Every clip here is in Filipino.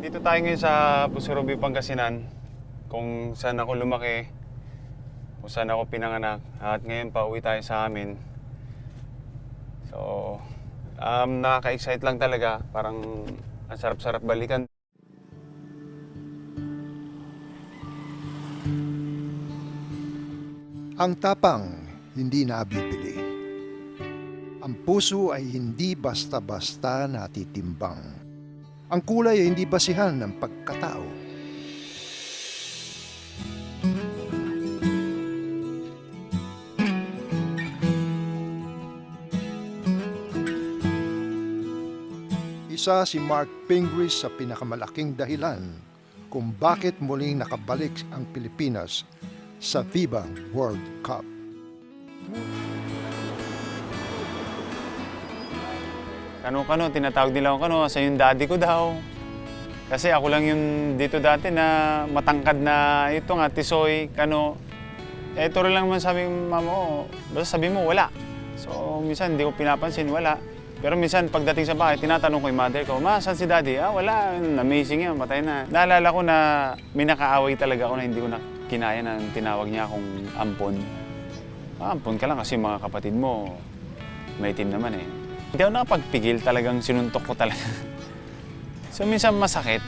Dito tayo ngayon sa Pusurubi, Pangasinan. Kung saan ako lumaki, kung saan ako pinanganak. At ngayon pa uwi tayo sa amin. So, um, nakaka-excite lang talaga. Parang ang sarap-sarap balikan. Ang tapang hindi nabibili. Ang puso ay hindi basta-basta natitimbang. Ang kulay ay hindi basihan ng pagkatao. Isa si Mark Pingris sa pinakamalaking dahilan kung bakit muling nakabalik ang Pilipinas sa FIBA World Cup. Kano-kano, tinatawag nila ako kano, sa yung daddy ko daw. Kasi ako lang yung dito dati na matangkad na ito nga, tisoy, kano. Eh, ito rin lang naman sabi ng mama ko, basta sabi mo, wala. So, minsan hindi ko pinapansin, wala. Pero minsan pagdating sa bahay, tinatanong ko yung mother ko, Ma, saan si daddy? Ah, wala. Amazing yan, patay na. Naalala ko na may nakaaway talaga ako na hindi ko na kinaya na tinawag niya akong ampon. Ah, ampon ka lang kasi mga kapatid mo, may team naman eh. Hindi ako nakapagpigil, talagang sinuntok ko talaga. so minsan masakit.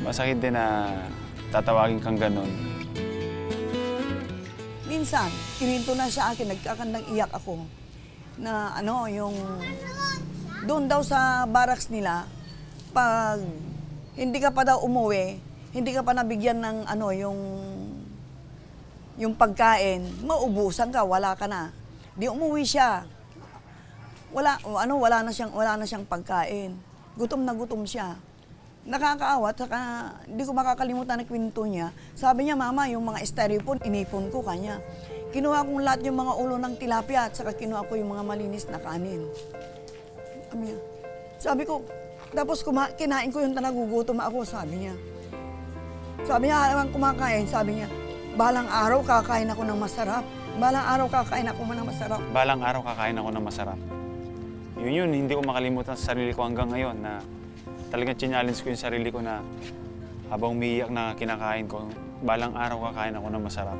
Masakit din na tatawagin kang ganun. Minsan, kininto na sa akin, nagkakandang iyak ako. Na ano, yung doon daw sa barracks nila, pag hindi ka pa daw umuwi, hindi ka pa nabigyan ng ano, yung yung pagkain, maubusan ka, wala ka na. Di umuwi siya. Wala ano, wala na siyang wala na siyang pagkain. Gutom na gutom siya. Nakakaawa, saka hindi ko makakalimutan ang kwento niya. Sabi niya, Mama, yung mga styrofoam, inipon ko kanya. Kinuha kong lahat yung mga ulo ng tilapia at saka kinuha ko yung mga malinis na kanin. Sabi niya. Sabi ko, tapos kuma, kinain ko yung nagugutom ako, sabi niya. Sabi niya, habang kumakain, sabi niya, balang araw kakain ako ng masarap. Balang araw kakain ako ng masarap. Balang araw kakain ako ng masarap. Yun yun, hindi ko makalimutan sa sarili ko hanggang ngayon na talagang challenge ko yung sarili ko na habang umiiyak na kinakain ko, balang araw kakain ako ng masarap.